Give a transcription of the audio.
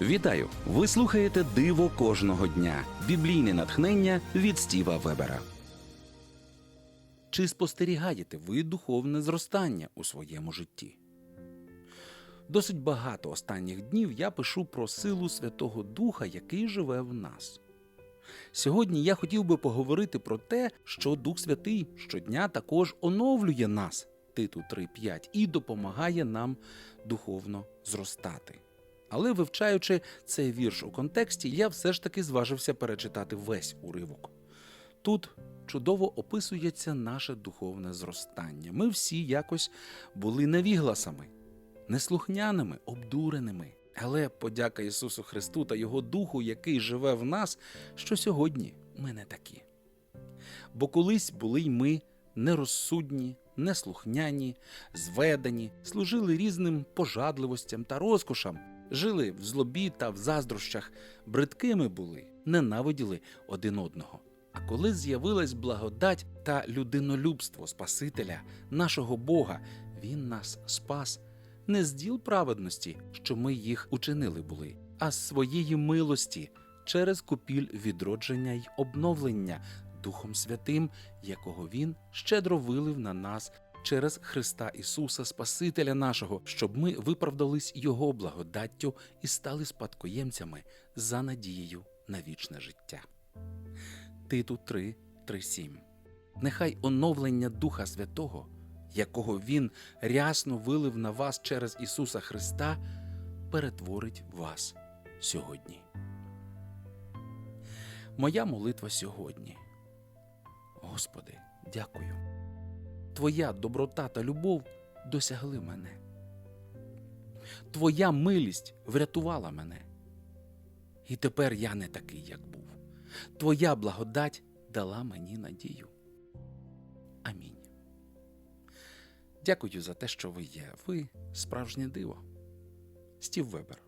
Вітаю! Ви слухаєте Диво кожного дня. Біблійне натхнення від Стіва Вебера. Чи спостерігаєте ви духовне зростання у своєму житті? Досить багато останніх днів я пишу про силу Святого Духа, який живе в нас. Сьогодні я хотів би поговорити про те, що Дух Святий щодня також оновлює нас, Титу 3.5, і допомагає нам духовно зростати. Але вивчаючи цей вірш у контексті, я все ж таки зважився перечитати весь уривок. Тут чудово описується наше духовне зростання. Ми всі якось були невігласами, неслухняними, обдуреними. Але подяка Ісусу Христу та Його Духу, який живе в нас, що сьогодні ми не такі. Бо колись були й ми нерозсудні, неслухняні, зведені, служили різним пожадливостям та розкошам, жили в злобі та в заздрощах, бридкими були, ненавиділи один одного. А коли з'явилась благодать та людинолюбство Спасителя, нашого Бога, Він нас спас не з діл праведності, що ми їх учинили були, а з своєї милості через купіль відродження й обновлення Духом Святим, якого Він щедро вилив на нас через Христа Ісуса, Спасителя нашого, щоб ми виправдались Його благодаттю і стали спадкоємцями за надією на вічне життя. Титу 3, 3, 7. Нехай оновлення Духа Святого, якого Він рясно вилив на вас через Ісуса Христа, перетворить вас сьогодні. Моя молитва сьогодні. Господи, дякую. Твоя доброта та любов досягли мене. Твоя милість врятувала мене. І тепер я не такий, як був. Твоя благодать дала мені надію. Амінь. Дякую за те, що ви є. Ви справжнє диво. Стів Вебер.